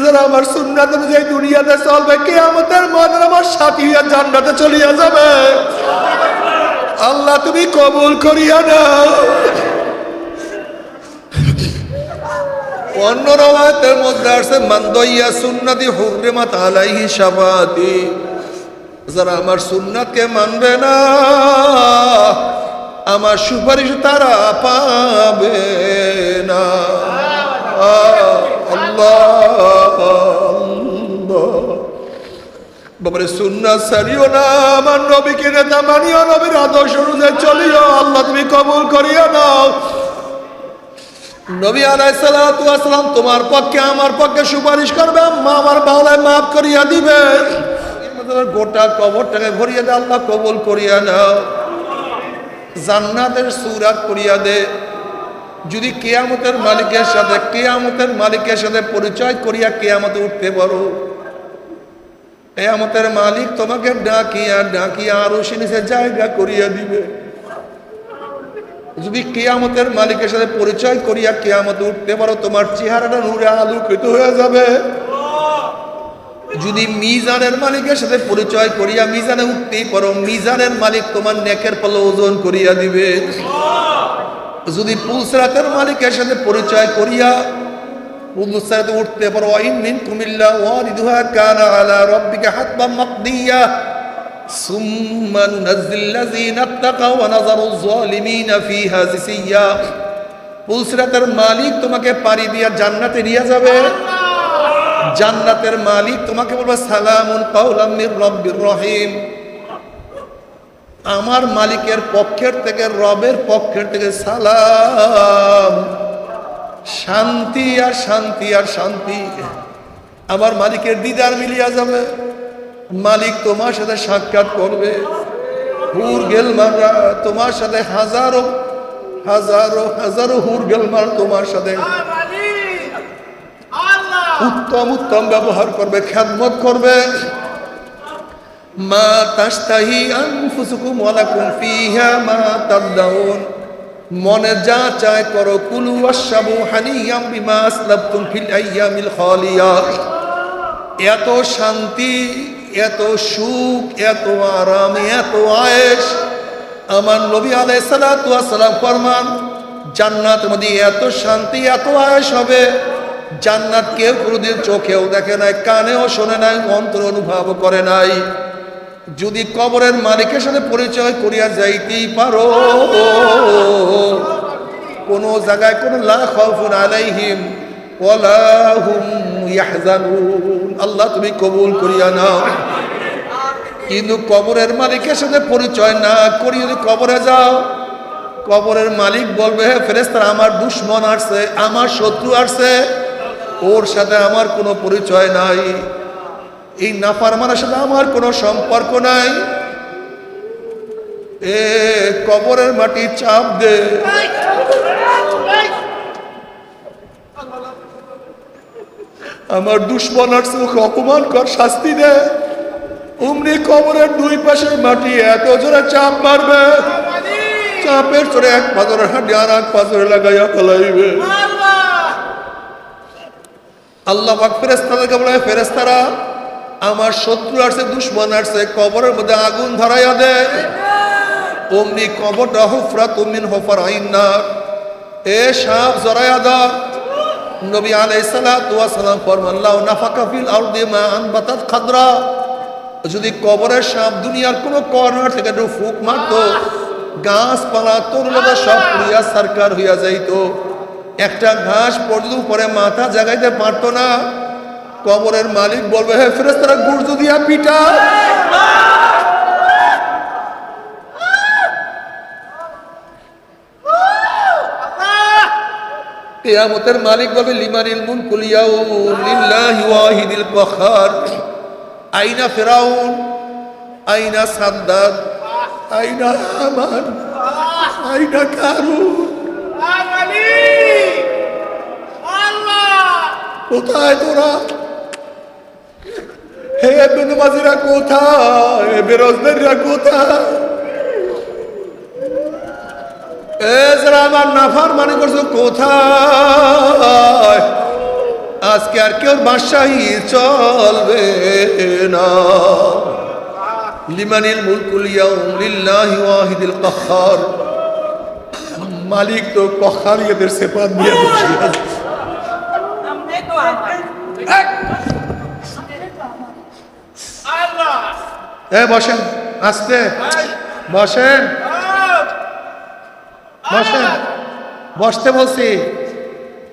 যারা আমার সুন্নাত অনুযায়ী দুনিয়াতে চলবে কে আমাদের মনে আমার সাথী হইয়া জান্নাতে চলিয়া যাবে। আল্লাহ, তুমি কবুল করিয়া না অন্য রওয়ায়াতের মধ্যে আছে মান্দইয়া সুন্নতি হুররিমাত আলাইহি শাফাতি। যারা আমার সুন্নাতকে মানবে না, আমার সুপারিশ তারা পাবে না। আল্লাহ। বাবারে সুন্নাত সারিও না, আমার নবীকে নেতা মানিও নবীর আদর্শ অনুযায়ী চলিও, আল্লাহ তুমি কবুল করিও নাও। নবী আলাইসালাম তোমার পক্ষে, আমার পক্ষে সুপারিশ করবে, আম্মা আমার বাংলায় মাফ করিয়া দিবে। গোটা কবরটাকে ভরিয়ে দে, আল্লাহ কবুল করিয়া নাও। জান্নাতের সুরাত করিয়া দে। যদি কেয়ামতের মালিকের সাথে, কেয়ামতের মালিকের সাথে পরিচয় করিয়া কেয়ামতে উঠতে পারো। কেয়ামতের মালিক তোমাকে ডাকিয়া ডাকিয়া আরও সে নিচে জায়গা করিয়া দিবে। যদি কেয়ামতের মালিকের সাথে পরিচয় করিয়া কেয়ামতে উঠতে পারো, তোমার চেহারাটা নূরে আলোকিত হয়ে যাবে। যদি মিজানের মালিকের সাথে পরিচয় করিয়া মিজানে উঠতেই পারো, মিজানের মালিক তোমার নেকের পালো ওজন করিয়া দিবে। যদি পুলসরাতের মালিকের সাথে পরিচয় করিয়া পুলসরাতে উঠতে পারো আইন মিন কুমিল্লা ওয়ারিদুহা কানা আলা রাব্বিকা হাতবাম মাকদিয়া ثم ننزل الذين اتقوا ونذر الظالمين فيها جثيا পুলসরাতের মালিক তোমাকে পাড়ি দিয়া জান্নাতে নিয়ে যাবে জান্নাতের মালিক তোমাকে বলবে সালামুন কাউলাম মির রব্বির রহিম আমার মালিকের পক্ষের থেকে রবের পক্ষের থেকে সালাম। শান্তি আর শান্তি আর শান্তি। আমার মালিকের দিদার মিলিয়া যাবে। মালিক তোমার সাথে সাক্ষাৎ করবে। হুর গেলমাররা তোমার সাথে হাজারো হাজারো হাজারো হুর গেলমার তোমার সাথে। উত্তম উত্তম ব্যবহার করবে খ্যাতমত করবে। মা তাস্তাহি আনফুসুকুম ওয়ালাকুম ফিহা মা তাদদাউন মনে যা চায় করো, কুলু ওয়াশরাবু হানিয়াম বিমা আসলাবতুম ফিল আইয়ামিল খালিয়া। এত শান্তি, এত সুখ, এত আরাম, এত আয়েশ। আমার নবী ওয়াস সালাম ফরমান জান্নাতের মধ্যে এত শান্তি, এত আয়েশ হবে। জান্নাত কেউ কোনোদিন চোখেও দেখে নাই, কানেও শোনে নাই অন্তর অনুভব করে নাই। যদি কবরের মালিকের সাথে পরিচয় করিয়া যাইতেই পারো, কোনো জায়গায় কোনো লা খাউফুন আলাইহিম আল্লাহ তুমি কবুল করিয়া নাও। কিন্তু কবরের মালিকের সাথে পরিচয় না করি যদি কবরে যাও, কবরের মালিক বলবে, হে ফেরেস্তার আমার দুশ্মন আসছে, আমার শত্রু আসছে, ওর সাথে আমার কোনো পরিচয় নাই। এই নাফারমানের সাথে আমার কোনো সম্পর্ক নাই। এ কবরের মাটি চাপ দে। আমার দুশ্মন আসছে ওকে অপমান কর শাস্তি দে। অমনি কবরের দুই পাশে মাটি এত জোরে চাপ মারবে। চাপের চড়ে এক পাথরের হাঁটি আর এক পাথরে লাগাইয়া ফেলাইবে। আল্লাহ ফেরেস্তাদেরকে বলে ফেরেস্তারা আমার শত্রু আসছে, দুশ্মন আসছে, কবরের মধ্যে আগুন ধরাইয়া দে। অমনি কবরটা হুফরা তুমিন হফার আইনার এ সাপ জরাইয়া দাও নবী ওয়াস সালাম ফরমান, লাউ নাফাকা ফিল আরদি মা আনবাতাত খাদরা। যদি কবরের সাপ দুনিয়ার কোনো কর্নার থেকে একটু ফুক মারতো, গাছপালা তরুলতা সব পুড়িয়া সরকার হইয়া যাইতো। একটা ঘাস পর্যন্ত উপরে মাথা জাগাইতে পারতো না। কবরের মালিক বলবে হে ফেরেস্তারা গুর্জ দিয়া পিটা কেয়ামতের মালিক বলবে লিমানিল মুন কুলিয়াউ লিল্লাহি ওয়াহিদিল কখার। আইনা ফেরাউন আইনা সাদ্দাদ আইনা হামান আইনা কারুন। কোথায় তোরা? হে বেনমাজিরা কোথায়? বেরোজগারিরা কোথায়? এ যারা আমার নাফার মানে করছ কোথায়? আজকে আর কেউ বাদশাহী চলবে না। লিমানিল মুলকুল ইয়াউম লিল্লাহি ওয়াহিদিল কাহ্হার মালিক তো কখারিয়াদের সেপাত দিয়ে বসে আছে। এ বসেন আস্তে। বসেন। বসেন। বসতে বলছি।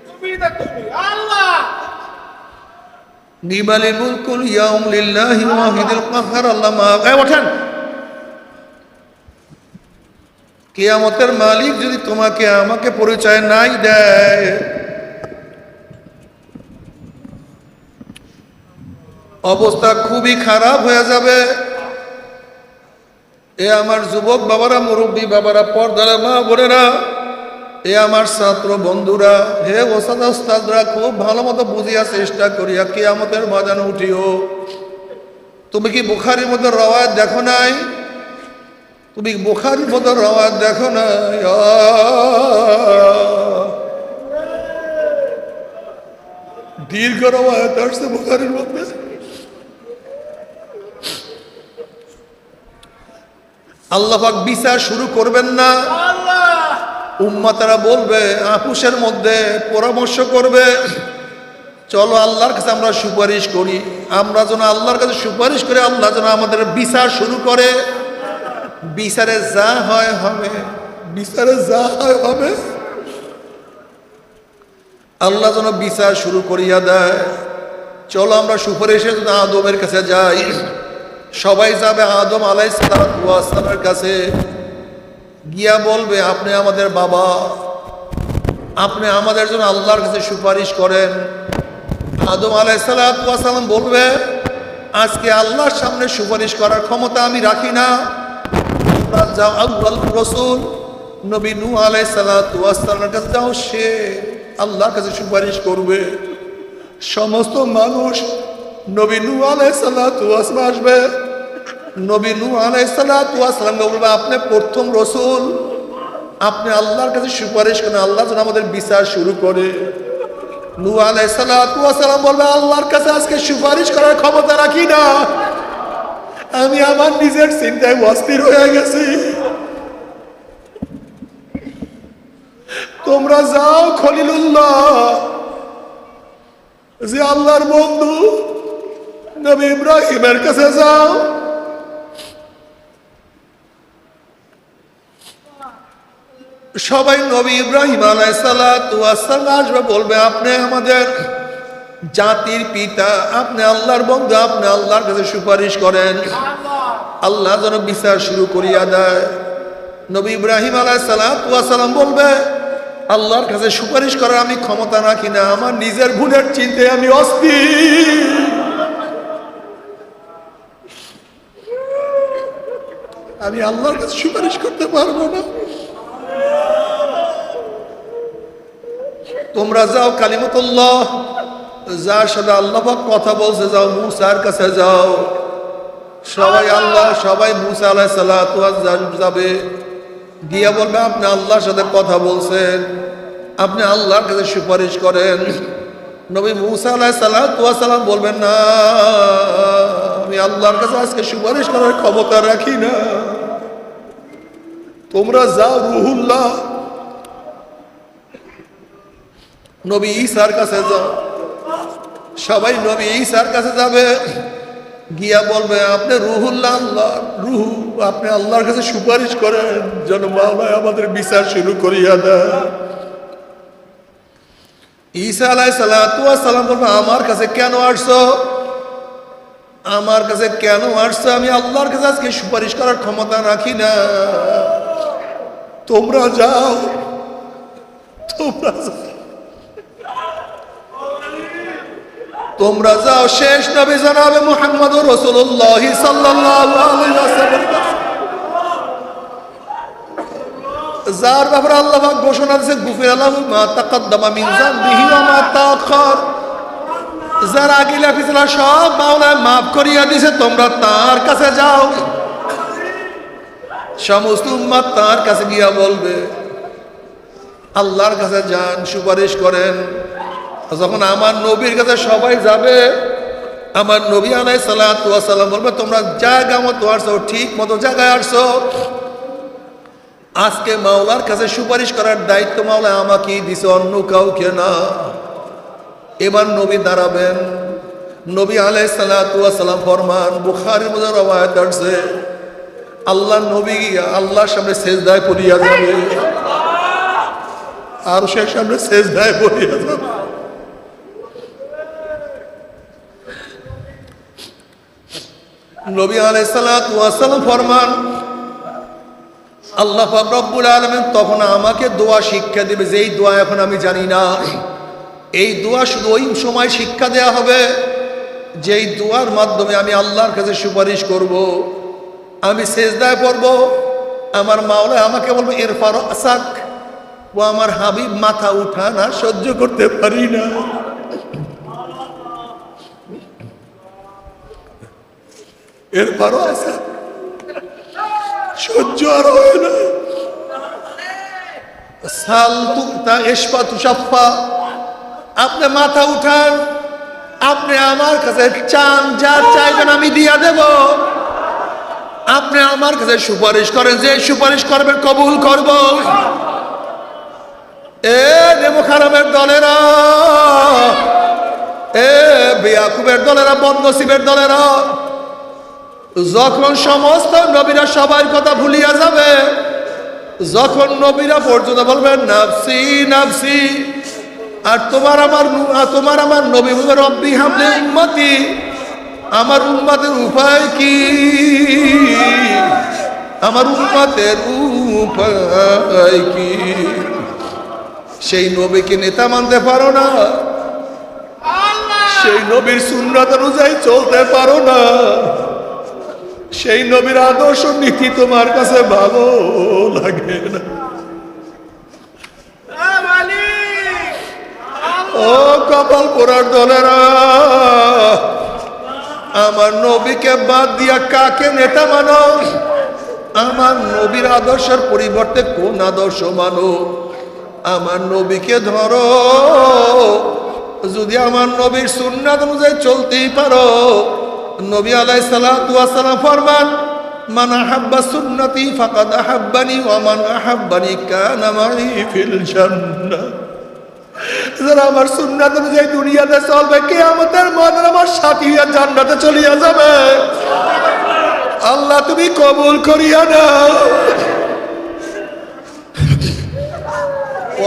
তুমি আল্লাহ। নিমালিল মুলকুল ইয়াউম লিল্লাহি ওয়াহিদিল কাহ্হার আল্লাহ মা এ ওঠেন। কিয়ামতের মালিক যদি তোমাকে আমাকে পরিচয় নাই দেয় অবস্থা খুবই খারাপ হয়ে যাবে। এ আমার যুবক বাবারা, মুরব্বী বাবারা, পর্দারা, মা বোনেরা, এ আমার ছাত্র বন্ধুরা, হে ওসাদ খুব ভালো মতো বুঝিয়া চেষ্টা করিয়া কিয়ামতের বাজান উঠিও। তুমি কি বুখারির মধ্যে রওয়ায়ত দেখো নাই? তুমি বুখারির মধ্যে রওয়ায়ত দেখো নাই? দীর্ঘ রওয়ায়ত আসছে বুখারির মধ্যে। আল্লাহ পাক বিচার শুরু করবেন না। উম্মাতারা বলবে আপুসের মধ্যে পরামর্শ করবে। চলো আল্লাহর কাছে আমরা সুপারিশ করি। আমরা যেন আল্লাহর কাছে সুপারিশ করে আল্লাহ যেন আমাদের বিচার শুরু করে। বিচারে যা হয় হবে। বিচারে যা হয় হবে। আল্লাহ যেন বিচার শুরু করিয়া দেয়। চলো আমরা সুপারিশের জন্য আদমের কাছে যাই। সবাই যাবে আদম আলাই সালামের কাছে। গিয়া বলবে, আপনি আমাদের বাবা। আপনি আমাদের জন্য আল্লাহর কাছে সুপারিশ করেন। আদম আলাইসালাম বলবে, আজকে আল্লাহর সামনে সুপারিশ করার ক্ষমতা আমি রাখি না। রসুল নবী নু আলাই সালামের কাছে যাও, সে আল্লাহর কাছে সুপারিশ করবে। সমস্ত মানুষ নবী নু আলাই সালাম আসবে। নবী নু আলাই আলাইসালাম বলবে, আপনি প্রথম রসুল। আপনি আল্লাহর কাছে সুপারিশ করেন, আল্লাহ যেন আমাদের বিচার শুরু করে। নু আলাই আলাইসালাম বলবে, আল্লাহর কাছে আজকে সুপারিশ করার ক্ষমতা রাখি না। আমি আমার নিজের চিন্তায় অস্থির হয়ে গেছি। তোমরা যাও খলিলুল্লাহ। যে আল্লাহর বন্ধু নবী ইব্রাহিমের কাছে যাও। সবাই নবী ইব্রাহিম আসবে, বলবে, আপনি আমাদের জাতির পিতা, আপনি আল্লাহর বন্ধু, আপনি আল্লাহর কাছে সুপারিশ করেন। আল্লাহ যেন বিচার শুরু করিয়া দেয়। নবী ইব্রাহিম আলাইসালাম বলবে, আল্লাহর কাছে সুপারিশ করার আমি ক্ষমতা রাখি না, আমার নিজের ভুলের চিন্তায় আমি অস্থির। আমি আল্লাহর কাছে সুপারিশ করতে পারব না। তোমরা যাও কালিমতুল্লাহ। যার সাথে আল্লাহ কথা বলছে, যাও মুসার কাছে যাও। সবাই আল্লাহ, সবাই মুসা আলাহ সাল্লাহ যাবে। গিয়া বলবে, আপনি আল্লাহর সাথে কথা বলছেন, আপনি আল্লাহর কাছে সুপারিশ করেন। নবী মুসা আলাহ সাল্লাম বলবেন, না। আমি আল্লাহর কাছে আজকে সুপারিশ করার ক্ষমতা রাখি না। তোমরা যাও রুহুল্লাহ। নবী ঈসার কাছে যাও। সবাই নবী ঈসার কাছে যাবে। গিয়া বলবে, আপনি রুহুল্লাহ আল্লাহ রুহু, আপনি আল্লাহর কাছে সুপারিশ করেন। যেন মাওলায় আমাদের বিচার শুরু করিয়া দেয় ঈসা আলাই সালাম বলবে, আমার কাছে কেন আসছো? আমার কাছে কেন আসছে? আমি আল্লাহর কাছে আজকে সুপারিশ করার ক্ষমতা রাখি না। তোমরা যাও। তোমরা যাও। তোমরা যাও। শেষ নবী জানাবে মোহাম্মদ রসুল্লাহ যার ব্যাপারে আল্লাহ ঘোষণা দিয়েছে গুফির আল্লাহ মা তাকাদ্দামা মিন জামবিহি মা তাআখার। যার আগিলা পিছলা সব মাওলায় মাফ করিয়া দিছে, তোমরা তার কাছে যাও। সমস্ত উম্মাত তার কাছে গিয়া বলবে, আল্লাহর কাছে যান, সুপারিশ করেন। যখন আমার নবীর কাছে সবাই যাবে, আমার নবী আলাই সাল্লাম বলবে, তোমরা জায়গা মতো আসছো, ঠিক মতো জায়গায় আসছো। আজকে মাওলার কাছে সুপারিশ করার দায়িত্ব মাওলা আমাকেই দিছে, অন্য কাউকে না। এবার নবী দাঁড়াবেন। নবী আলাই সাল্লাম ফরমান বুখারির মধ্যে রবায়ত আসছে। আল্লাহ নবী আল্লাহর সামনে সেজদায় পড়িয়া যাবে। আর সে সামনে সেজদায় পড়িয়া যাবে। নবী আলাইসালাম ফরমান, আল্লাহ রব্বুল আলমেন তখন আমাকে দোয়া শিক্ষা দেবে। যে এই দোয়া এখন আমি জানি না। এই দোয়া শুধু ওই সময় শিক্ষা দেয়া হবে যেই দোয়ার মাধ্যমে আমি আল্লাহর কাছে সুপারিশ করব। আমি সেজদায় পড়ব। আমার মাওলা আমাকে বলব এর আসাক, ও আমার হাবিব, মাথা উঠা না, সহ্য করতে পারি না। এর এরপরও আসাক, সহ্য আর হয় না। সাল তুকতা এসপা তুষাফা আপনি মাথা উঠান, আপনি আমার কাছে চান, যা চাইবেন আমি দিয়া দেব। আপনি আমার কাছে সুপারিশ করেন, যে সুপারিশ করবেন কবুল করব। এ নেমুখারামের দলেরা, এ বেয়াকুবের দলেরা, বদনসিবের দলেরা, যখন সমস্ত নবীরা সবার কথা ভুলিয়া যাবে, যখন নবীরা পর্যন্ত বলবেন, নাফসি নাফসি। আর তোমার আমার তোমার আমার নবী রব্বি হামলে উম্মতি। আমার উম্মাতের উপায় কি? আমার উম্মাতের উপায় কি? সেই নবীকে নেতা মানতে পারো না। সেই নবীর সুন্নাত অনুযায়ী চলতে পারো না। সেই নবীর আদর্শ নীতি তোমার কাছে ভালো লাগে না এ মালিক ও কপাল পোড়ার দলেরা, আমার নবীকে বাদ দিয়া কাকে নেতা মানো আমার নবীর আদর্শের পরিবর্তে কোন আদর্শ মানো আমার নবীকে ধরো, যদি আমার নবীর সুন্নাত অনুযায়ী চলতেই পারো, নবী আলাই সালাম ফরমান, মান আহাব্বা সুন্নতি ফাকাদ আহাব্বানি ওয়া মান আহাব্বানি কানা মাই ফিল জান্নাহ। যারা আমার সুন্নাত অনুযায়ী দুনিয়াতে চলবে কে আমাদের মনের আমার সাথী হইয়া জান্নাতে চলিয়া যাবে। আল্লাহ, তুমি কবুল করিয়া নাও।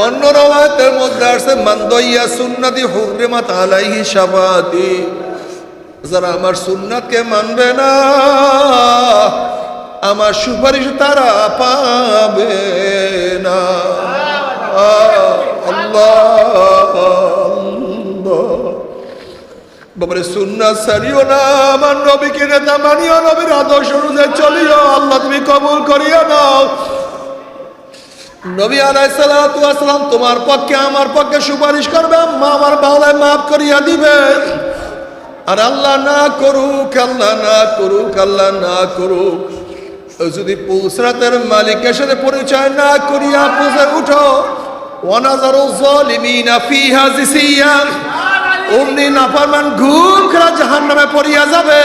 অন্য রবায়তের মধ্যে আসছে মান্দইয়া সুন্নাতি হুররিমাত আলাইহি শাফাতি যারা আমার সুন্নাতকে মানবে না, আমার সুপারিশ তারা পাবে না। আল্লাহ না, আমার নবীকে নবীর কবুল করিও নাও নবী তোমার পক্ষে, আমার পক্ষে সুপারিশ করবে। মা আমার বাংলায় মাফ করিয়া দিবে। আর আল্লাহ না করুক, আল্লাহ না করুক, আল্লাহ না করুক। যদি পুলসরাতের মালিকের সাথে পরিচয় না করিয়া পুজে উঠো ওয়ানাজারু জালিমিনা ফিহা জিসিয়া। অমনি নাফরমান ঘুম পড়িয়া যাবে।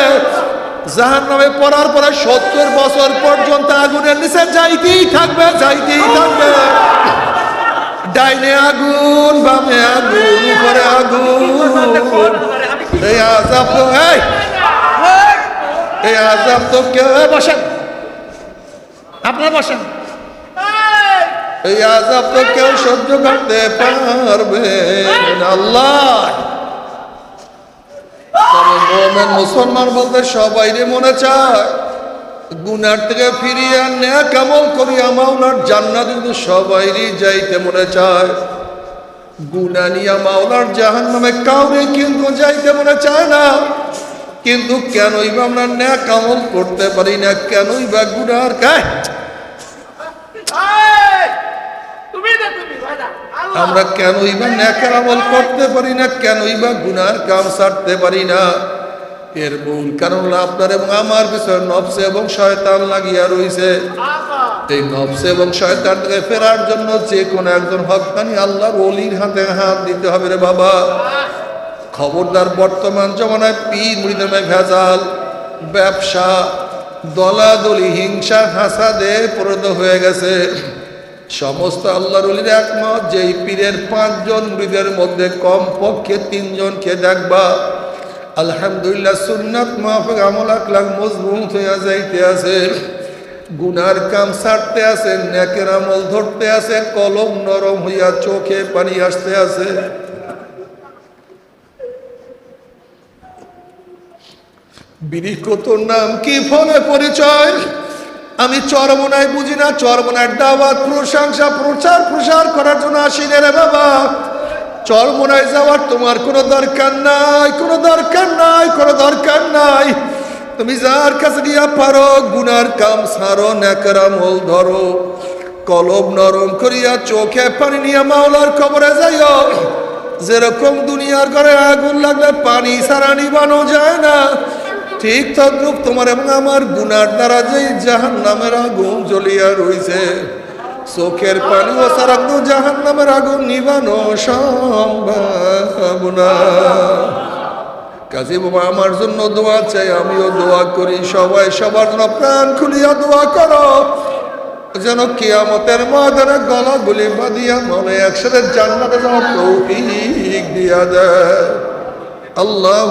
জাহান্নামে পড়ার পরে সত্তর বছর পর্যন্ত আগুনের নিচে যাইতেই থাকবে যাইতেই থাকবে। ডাইনে আগুন, বামে আগুন, উপরে আগুন। এই আজাব তো, এই! এই তো বসেন? আপনারা বসেন। এই আজাব তো কেউ সহ্য করতে পারবে। আল্লাহ মুসলমান বলতে সবাই মনে চায়, গুনার থেকে ফিরিয়ে ন্যাক আমল করিয়া মাওলার জান্নাত কিন্তু সবাইরই যাইতে মনে চায় গুনা নিয়া মাওলার জাহান নামে কাউরে কিন্তু যাইতে মনে চায় না কিন্তু কেনই বা আমরা ন্যাক আমল করতে পারি না, কেনই বা গুনার কায় এই, তুমি না তুমি ভাইরা আল্লাহ আমরা কেনই বা ন্যাকের আমল করতে পারি না কেনই বা গুনার কাম সারতে পারি না। এর মূল কারণ আপনার এবং আমার পিছনে নবসে এবং শয়তান লাগিয়া রইছে। এই নবসে এবং শয়তান থেকে ফেরার জন্য যে কোনো একজন হকানি আল্লাহর অলির হাতে হাত দিতে হবে রে বাবা। খবরদার বর্তমান জমানায় পীর মুড়িদের ভেজাল ব্যবসা দলাদলি হিংসা হাসাদে পরিণত হয়ে গেছে। সমস্ত আল্লাহর অলির একমত যে পীরের পাঁচজন মৃদের মধ্যে কমপক্ষে তিনজনকে দেখবা। আলহামদুলিল্লাহ সুন্নাত মাহফিক আমল আকলাক মজবুত হইয়া যাইতে আছে। গুনার কাম ছাড়তে আছে, নেকের আমল ধরতে আছে, কলম নরম হইয়া চোখে পানি আসতে আছে। বিরিখ তোর নাম কি ফলে পরিচয়? আমি চরমনায় বুঝি না চরমনায় দাওয়াত, প্রশংসা, প্রচার, প্রসার করার জন্য আসি রে বাবা। চরমনায় যাওয়ার তোমার কোনো দরকার নাই, কোনো দরকার নাই, কোনো দরকার নাই। তুমি যার কাছে গিয়া পারো, গুনার কাম সারো ন্যাকরামল ধরো। কলব নরম করিয়া চোখে পানি নিয়ে মাওলার খবরে যাইও। যেরকম দুনিয়ার ঘরে আগুন লাগলে পানি সারা নিবানো যায় না। ঠিক তদ্রুপ তোমার এবং আমার গুনার দ্বারা যেই জাহান নামের আগুন জ্বলিয়া রইছে। চোখের পানি ও সারাগ্ন জাহান নামের আগুন নিবানো সম্ভব না। কাজী বাবা, আমার জন্য দোয়া চাই, আমিও দোয়া করি। সবাই সবার জন্য প্রাণ খুলিয়া দোয়া করো। যেন কিয়ামতের ময়দানে গলা গুলি বাঁধিয়া মনে একসাথে জান্নাতে যাওয়ার তৌফিক দিয়া দেয়। আল্লাহ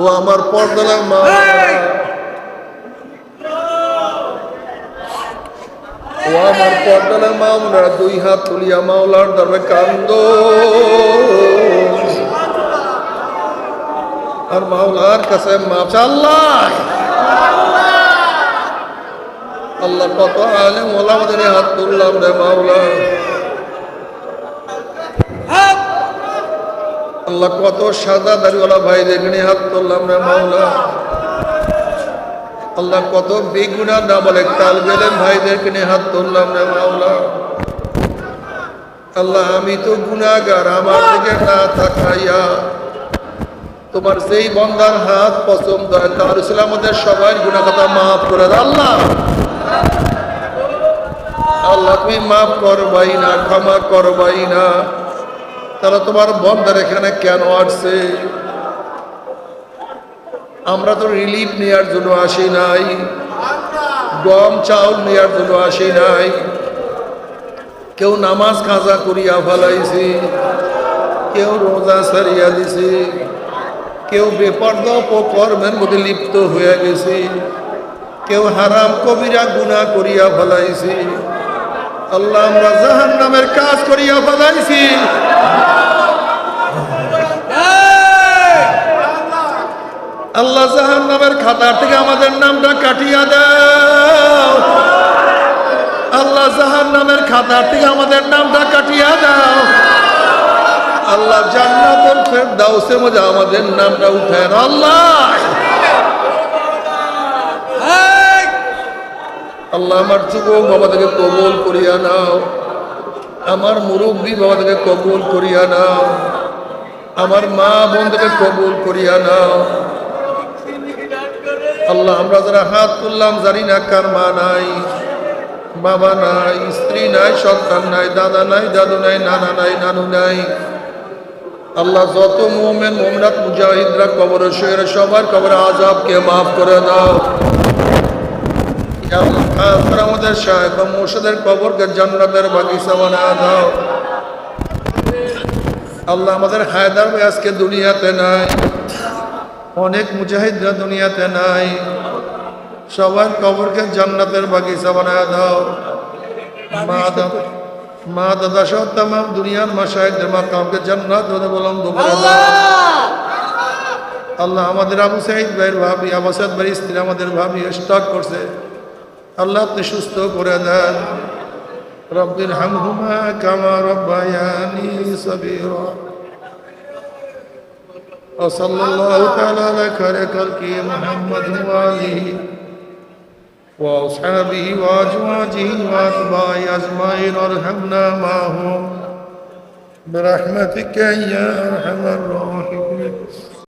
ও আমার পর্দার মা। ও আমার পর্দার মা ওনারা দুই হাত তুলিয়া মাওলার দরবে কান্দ। আর মাওলার কাছে মাপ আল্লাহ আল্লাহ কত আলেম ওলামাদের হাত তুললাম রে মাওলা। আল্লাহ কত সাদা দাড়িওয়ালা ভাইদের এখানে হাত তুললাম রে মাওলা। আল্লাহ কত বেগুনা না বলে কাল গেলেন ভাইদের কিনে হাত তুললাম রে মাওলা। আল্লাহ, আমি তো গুনাগার আমার দিকে না তাকাইয়া তোমার সেই বন্দার হাত পছন্দ হয়, তার ছিল আমাদের সবাই গুণা কথা মাফ করে আল্লাহ! আল্লাহ, তুমি মাফ করবাই না, ক্ষমা করবাই না। তাহলে তোমার বন্দার এখানে কেন আসছে? আমরা তো রিলিফ নেওয়ার জন্য আসি নাই। গম, চাউল নেওয়ার জন্য আসি নাই। কেউ নামাজ খাজা করিয়া ফেলাইছি। কেউ রোজা সারিয়া দিছি। কেউ বেপর্দ কর্মের মধ্যে লিপ্ত হয়ে গেছি। কেউ হারাম কবিরা গুণা করিয়া ফেলাইছি। আল্লাহ, আমরা জাহান নামের কাজ করিয়া ফেলাইছি। আল্লাহ জাহান নামের খাতার থেকে আমাদের নামটা কাটিয়া দাও। আল্লাহ জাহান নামের খাতার থেকে আমাদের নামটা কাটিয়া দাও। আল্লাহ, জান্নাতুল ফেরদাউসের মধ্যে আমাদের নামটা উঠায় আল্লাহ! আল্লাহ আমার যুবক বাবা থেকে কবুল করিয়া নাও। আমার মুরব্বী বাবা থেকে কবুল করিয়া নাও। আমার মা বোন থেকে কবুল করিয়া নাও। আল্লাহ, আমরা যারা হাত তুললাম জানি না কার মা নাই, বাবা নাই, স্ত্রী নাই, সন্তান নাই, দাদা নাই, দাদু নাই, নানা নাই, নানু নাই। আল্লাহ, যত মোমেন মোমনাথ মুজাহিদরা কবর শুয়ে সবার কবর আজাবকে মাফ করে দাও। আমাদের শায়খ মুর্শিদের কবরকে জান্নাতের বাগিচা বানা দাও। আল্লাহ আমাদের হায়দার ভাই আজকে দুনিয়াতে নাই। অনেক মুজাহিদরা দুনিয়াতে নাই। সবার কবরকে জান্নাতের বাগিচা বানায় দাও। মা দাদা মা দাদা সহ তাম দুনিয়ার মাসায়কদের মাকামকে জান্নাত হতে বললাম দাও। আল্লাহ! আমাদের আবু সাইদ ভাইয়ের ভাবি আবাসাদ ভাইয়ের স্ত্রী আমাদের ভাবি স্টক করছে। আল্লাহ আপনি সুস্থ করে দেন রব্বির হামহুমা কামা রব্বায়ানি সবিরা وصلى الله تعالى على خير خلقه محمد وآله وأصحابه وأزواجه وأتباعه أجمعين وارحمنا معهم برحمتك يا أرحم الراحمين